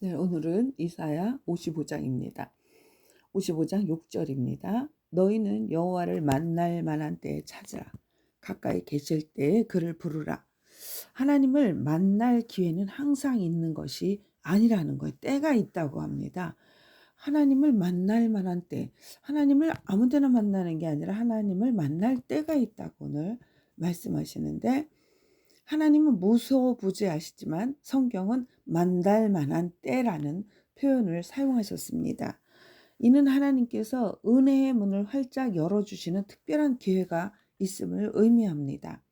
네, 오늘은 이사야 55장입니다. 55장 6절입니다. 너희는 여호와를 만날 만한 때에 찾으라. 가까이 계실 때에 그를 부르라. 하나님을 만날 기회는 항상 있는 것이 아니라는 거예요. 때가 있다고 합니다. 하나님을 만날 만한 때, 하나님을 아무 데나 만나는 게 아니라 하나님을 만날 때가 있다고 오늘 말씀하시는데 하나님은 무소부지하시지만 성경은 만날 만한 때라는 표현을 사용하셨습니다. 이는 하나님께서 은혜의 문을 활짝 열어주시는 특별한 기회가 있음을 의미합니다.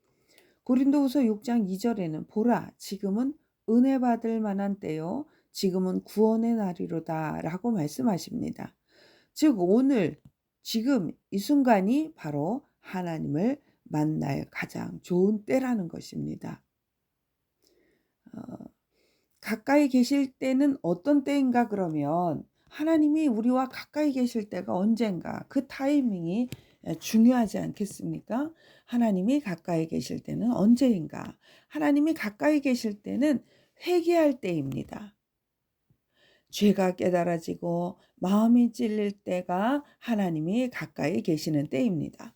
고린도후서 6장 2절에는 보라 지금은 은혜 받을 만한 때요 지금은 구원의 날이로다라고 말씀하십니다. 즉 오늘 지금 이 순간이 바로 하나님을 만날 가장 좋은 때라는 것입니다. 어, 가까이 계실 때는 어떤 때인가 그러면 하나님이 우리와 가까이 계실 때가 언젠가 그 타이밍이 중요하지 않겠습니까? 하나님이 가까이 계실 때는 언제인가? 하나님이 가까이 계실 때는 회개할 때입니다. 죄가 깨달아지고 마음이 찔릴 때가 하나님이 가까이 계시는 때입니다.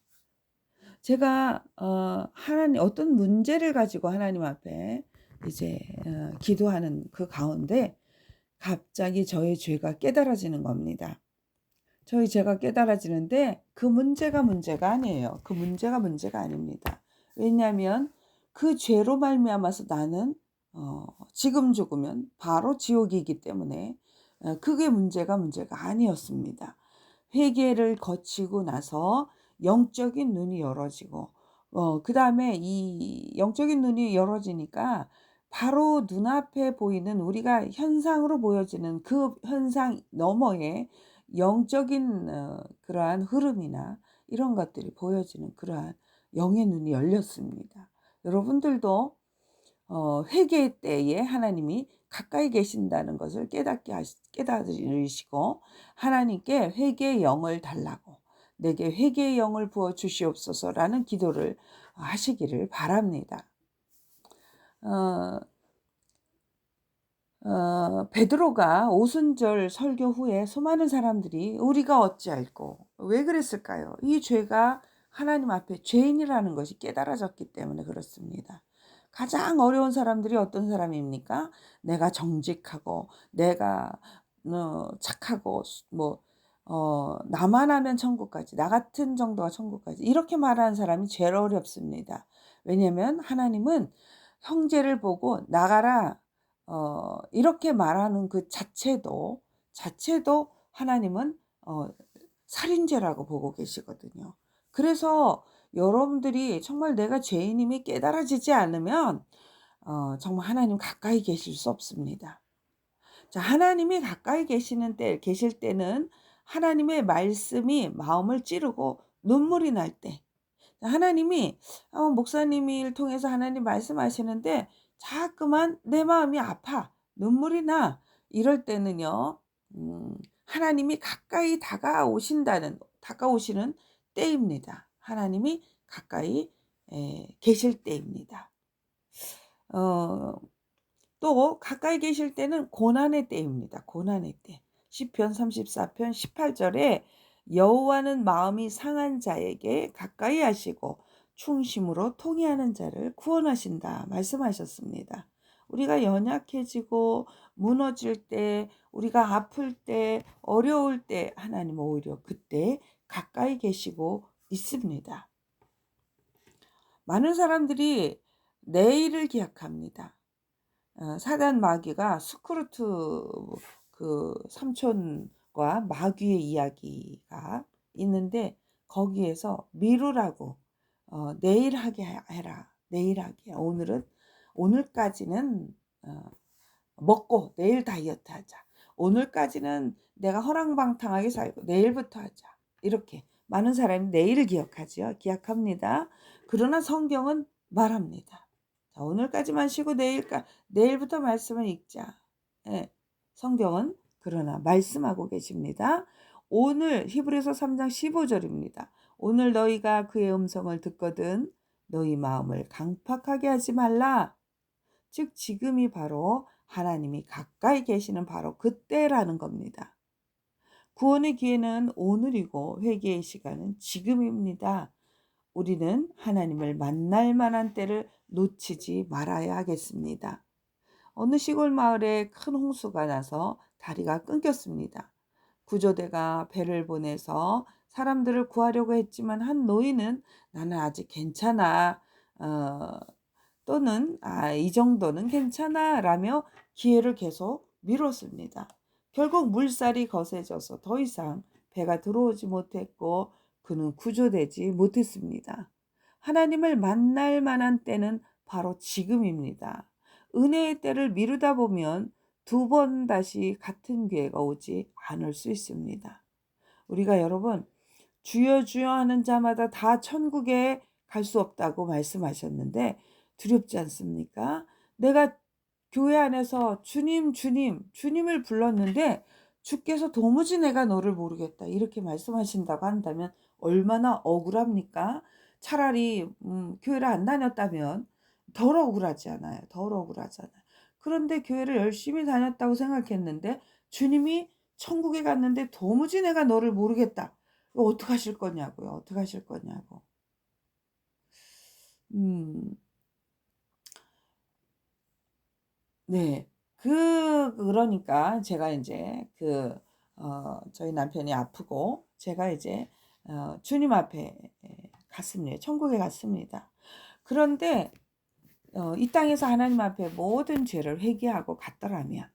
제가 어, 하나님 어떤 문제를 가지고 하나님 앞에 이제 어, 기도하는 그 가운데 갑자기 저의 죄가 깨달아지는 겁니다. 저희 죄가 깨달아지는데 그 문제가 문제가 아니에요. 그 문제가 문제가 아닙니다. 왜냐하면 그 죄로 말미암아서 나는 어, 지금 죽으면 바로 지옥이기 때문에 어, 그게 문제가 문제가 아니었습니다. 회개를 거치고 나서 영적인 눈이 열어지고 어, 그 다음에 이 영적인 눈이 열어지니까 바로 눈앞에 보이는 우리가 현상으로 보여지는 그 현상 너머에 영적인 어, 그러한 흐름이나 이런 것들이 보여지는 그러한 영의 눈이 열렸습니다. 여러분들도 어, 회개 때에 하나님이 가까이 계신다는 것을 깨닫게 하시, 깨달으시고 하나님께 회개의 영을 달라고 내게 회개의 영을 부어 주시옵소서라는 기도를 하시기를 바랍니다. 어, 어, 베드로가 오순절 설교 후에 수많은 사람들이 우리가 어찌할꼬 왜 그랬을까요? 이 죄가 하나님 앞에 죄인이라는 것이 깨달아졌기 때문에 그렇습니다. 가장 어려운 사람들이 어떤 사람입니까? 내가 정직하고 내가 어, 착하고 뭐 어, 나만 하면 천국까지, 나 같은 정도가 천국까지. 이렇게 말하는 사람이 제일 어렵습니다. 왜냐면 하나님은 형제를 보고 나가라, 어, 이렇게 말하는 그 자체도, 자체도 하나님은, 어, 살인죄라고 보고 계시거든요. 그래서 여러분들이 정말 내가 죄인임이 깨달아지지 않으면, 어, 정말 하나님 가까이 계실 수 없습니다. 자, 하나님이 가까이 계시는 때, 계실 때는 하나님의 말씀이 마음을 찌르고 눈물이 날 때, 하나님이 어, 목사님을 통해서 하나님 말씀하시는데 자꾸만 내 마음이 아파 눈물이 나 이럴 때는요 음, 하나님이 가까이 다가오신다는 다가오시는 때입니다. 하나님이 가까이 에, 계실 때입니다. 어, 또 가까이 계실 때는 고난의 때입니다. 고난의 때. 시편 34편 18절에 여호와는 마음이 상한 자에게 가까이 하시고 충심으로 통해하는 자를 구원하신다 말씀하셨습니다. 우리가 연약해지고 무너질 때, 우리가 아플 때, 어려울 때 하나님 오히려 그때 가까이 계시고 있습니다. 많은 사람들이 내일을 기약합니다. 어, 사단 마귀가 스크루트 그 삼촌과 마귀의 이야기가 있는데 거기에서 미루라고 어, 내일 하게 해라. 내일 하게. 오늘은 오늘까지는 어, 먹고 내일 다이어트 하자. 오늘까지는 내가 허랑방탕하게 살고 내일부터 하자. 이렇게 많은 사람이 내일을 기억하지요. 기약합니다. 그러나 성경은 말합니다. 자, 오늘까지만 쉬고 내일까 내일부터 말씀을 읽자. 예. 성경은 그러나 말씀하고 계십니다. 오늘 히브리서 3장 15절입니다. 오늘 너희가 그의 음성을 듣거든 너희 마음을 강팍하게 하지 말라. 즉 지금이 바로 하나님이 가까이 계시는 바로 그때라는 겁니다. 구원의 기회는 오늘이고 회개의 시간은 지금입니다. 우리는 하나님을 만날 만한 때를 놓치지 말아야 하겠습니다. 어느 시골 마을에 큰 홍수가 나서 다리가 끊겼습니다. 구조대가 배를 보내서 사람들을 구하려고 했지만 한 노인은 나는 아직 괜찮아. 어, 또는 아, 이 정도는 괜찮아 라며 기회를 계속 미뤘습니다. 결국 물살이 거세져서 더 이상 배가 들어오지 못했고 그는 구조되지 못했습니다. 하나님을 만날 만한 때는 바로 지금입니다. 은혜의 때를 미루다 보면 두 번 다시 같은 기회가 오지 않을 수 있습니다. 우리가 여러분 주여 주여 하는 자마다 다 천국에 갈 수 없다고 말씀하셨는데 두렵지 않습니까? 내가 교회 안에서 주님, 주님, 주님을 불렀는데 주께서 도무지 내가 너를 모르겠다. 이렇게 말씀하신다고 한다면 얼마나 억울합니까? 차라리 음, 교회를 안 다녔다면 덜 억울하지 않아요. 덜 억울하잖아요. 그런데 교회를 열심히 다녔다고 생각했는데 주님이 천국에 갔는데 도무지 내가 너를 모르겠다. 어떻게 하실 거냐고요. 어떻게 하실 거냐고. 음. 네. 그 그러니까 제가 이제 그 어, 저희 남편이 아프고 제가 이제 어, 주님 앞에 갔습니다. 천국에 갔습니다. 그런데 어, 이 땅에서 하나님 앞에 모든 죄를 회개하고 갔더라면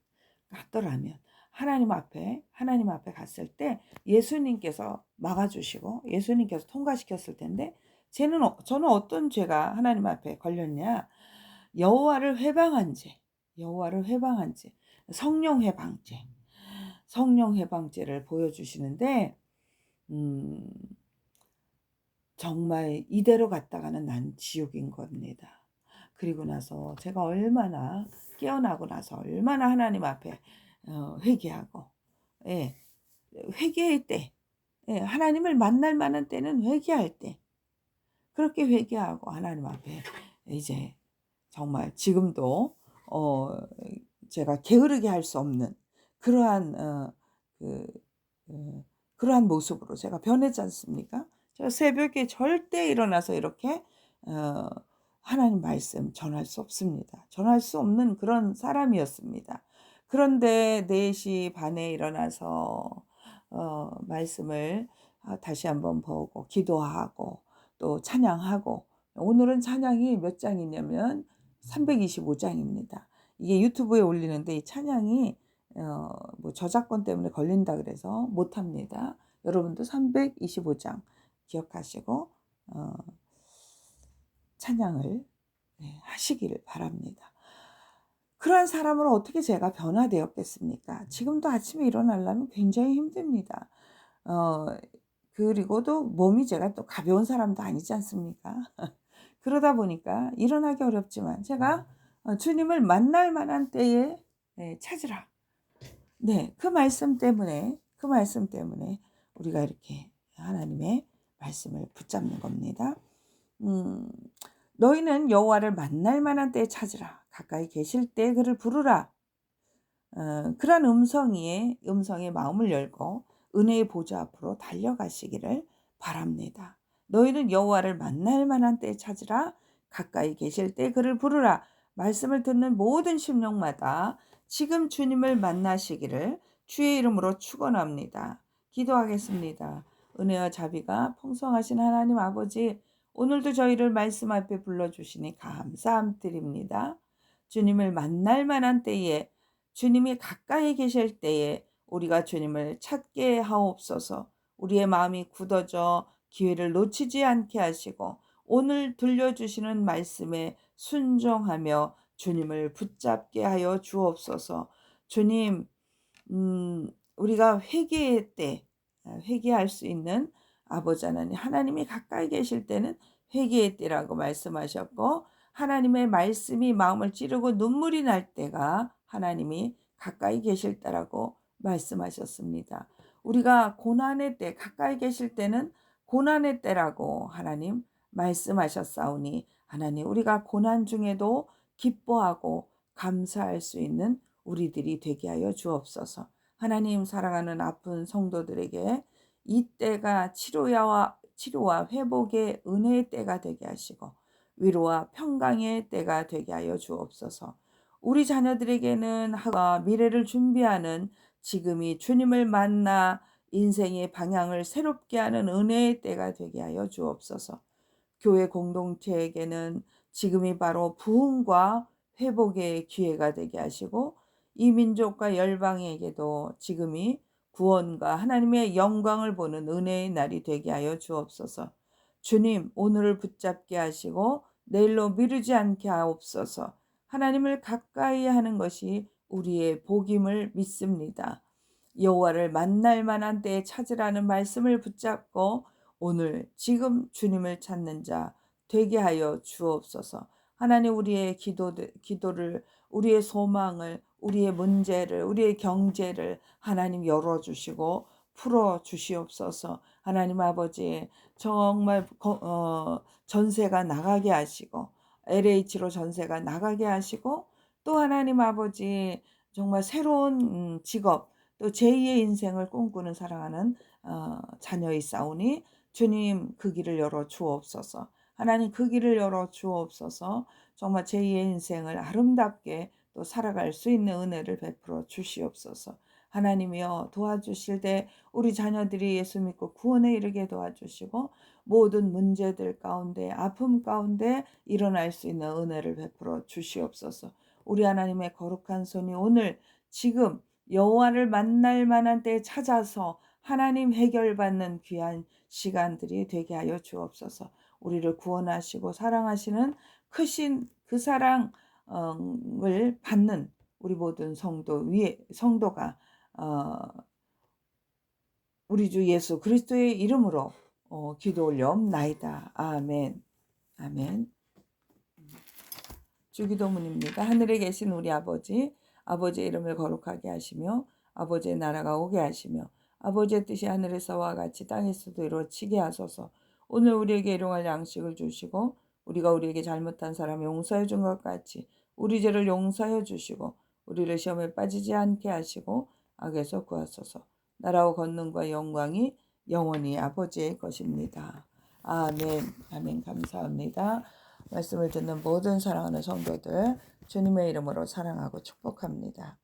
갔더라면 하나님 앞에 하나님 앞에 갔을 때 예수님께서 막아주시고 예수님께서 통과시켰을 텐데 쟤는 어, 저는 어떤 죄가 하나님 앞에 걸렸냐 여호와를 회방한 죄 여호와를 회방한 죄 성령 회방죄 성령 회방죄를 보여주시는데 음, 정말 이대로 갔다가는 난 지옥인 겁니다. 그리고 나서 제가 얼마나 깨어나고 나서 얼마나 하나님 앞에 어, 회개하고 예, 회개할 때 예, 하나님을 만날 만한 때는 회개할 때 그렇게 회개하고 하나님 앞에 이제 정말 지금도 어, 제가 게으르게 할 수 없는 그러한 어, 그, 어, 그러한 모습으로 제가 변했지 않습니까? 제가 새벽에 절대 일어나서 이렇게 어, 하나님 말씀 전할 수 없습니다. 전할 수 없는 그런 사람이었습니다. 그런데 4시 반에 일어나서 어, 말씀을 아, 다시 한번 보고 기도하고 또 찬양하고 오늘은 찬양이 몇 장이냐면 325장입니다. 이게 유튜브에 올리는데 이 찬양이 어, 뭐 저작권 때문에 걸린다 그래서 못합니다. 여러분도 325장 기억하시고 어, 찬양을 네, 하시기를 바랍니다. 그러한 사람으로 어떻게 제가 변화되었겠습니까? 지금도 아침에 일어나려면 굉장히 힘듭니다. 어, 그리고도 몸이 제가 또 가벼운 사람도 아니지 않습니까? 그러다 보니까 일어나기 어렵지만 제가 어, 주님을 만날 만한 때에 네, 찾으라. 네, 그 말씀 때문에 그 말씀 때문에 우리가 이렇게 하나님의 말씀을 붙잡는 겁니다. 음, 너희는 여호와를 만날 만한 때에 찾으라. 가까이 계실 때 그를 부르라. 어, 그런 음성이에 음성의 마음을 열고 은혜의 보좌 앞으로 달려가시기를 바랍니다. 너희는 여호와를 만날 만한 때에 찾으라. 가까이 계실 때 그를 부르라. 말씀을 듣는 모든 심령마다 지금 주님을 만나시기를 주의 이름으로 축원합니다. 기도하겠습니다. 은혜와 자비가 풍성하신 하나님 아버지 오늘도 저희를 말씀 앞에 불러주시니 감사함 드립니다. 주님을 만날 만한 때에 주님이 가까이 계실 때에 우리가 주님을 찾게 하옵소서 우리의 마음이 굳어져 기회를 놓치지 않게 하시고 오늘 들려주시는 말씀에 순종하며 주님을 붙잡게 하여 주옵소서. 주님, 음, 우리가 회개의 때, 회개할 수 있는 아버지 하나님, 하나님이 가까이 계실 때는 회개의 때라고 말씀하셨고, 하나님의 말씀이 마음을 찌르고 눈물이 날 때가 하나님이 가까이 계실 때라고 말씀하셨습니다. 우리가 고난의 때, 가까이 계실 때는 고난의 때라고 하나님 말씀하셨사오니, 하나님, 우리가 고난 중에도 기뻐하고 감사할 수 있는 우리들이 되게 하여 주옵소서. 하나님 사랑하는 아픈 성도들에게 이 때가 치료와 치료와 회복의 은혜의 때가 되게 하시고 위로와 평강의 때가 되게 하여 주옵소서. 우리 자녀들에게는 하가 미래를 준비하는 지금이 주님을 만나 인생의 방향을 새롭게 하는 은혜의 때가 되게 하여 주옵소서. 교회 공동체에게는 지금이 바로 부흥과 회복의 기회가 되게 하시고 이 민족과 열방에게도 지금이 구원과 하나님의 영광을 보는 은혜의 날이 되게 하여 주옵소서. 주님, 오늘을 붙잡게 하시고 내일로 미루지 않게 하옵소서. 하나님을 가까이 하는 것이 우리의 복임을 믿습니다. 여호와를 만날 만한 때에 찾으라는 말씀을 붙잡고 오늘 지금 주님을 찾는 자 되게 하여 주옵소서. 하나님 우리의 기도 기도를 우리의 소망을 우리의 문제를 우리의 경제를 하나님 열어 주시고 풀어 주시옵소서. 하나님 아버지 정말 어, 전세가 나가게 하시고 LH로 전세가 나가게 하시고 또 하나님 아버지 정말 새로운 음, 직업 또 제2의 인생을 꿈꾸는 사랑하는 어, 자녀의 싸우니 주님 그 길을 열어 주옵소서. 하나님 그 길을 열어 주옵소서. 정말 제2의 인생을 아름답게 또 살아갈 수 있는 은혜를 베풀어 주시옵소서. 하나님이여 도와주실 때 우리 자녀들이 예수 믿고 구원에 이르게 도와주시고 모든 문제들 가운데 아픔 가운데 일어날 수 있는 은혜를 베풀어 주시옵소서. 우리 하나님의 거룩한 손이 오늘 지금 여호와를 만날 만한 때에 찾아서 하나님 해결받는 귀한 시간들이 되게 하여 주옵소서. 우리를 구원하시고 사랑하시는 크신 그 사랑 을 받는 우리 모든 성도 위에 성도가 어, 우리 주 예수 그리스도의 이름으로 어, 기도 올려옵나이다. 아멘. 아멘. 주기도문입니다. 하늘에 계신 우리 아버지, 아버지의 이름을 거룩하게 하시며 아버지의 나라가 오게 하시며 아버지의 뜻이 하늘에서와 같이 땅에서도 이루어지게 하소서. 오늘 우리에게 일용할 양식을 주시고 우리가 우리에게 잘못한 사람 용서해 준 것 같이 우리 죄를 용서해 주시고 우리를 시험에 빠지지 않게 하시고 악에서 구하소서. 나라와 권능과 영광이 영원히 아버지의 것입니다. 아멘. 아멘. 감사합니다. 말씀을 듣는 모든 사랑하는 성도들 주님의 이름으로 사랑하고 축복합니다.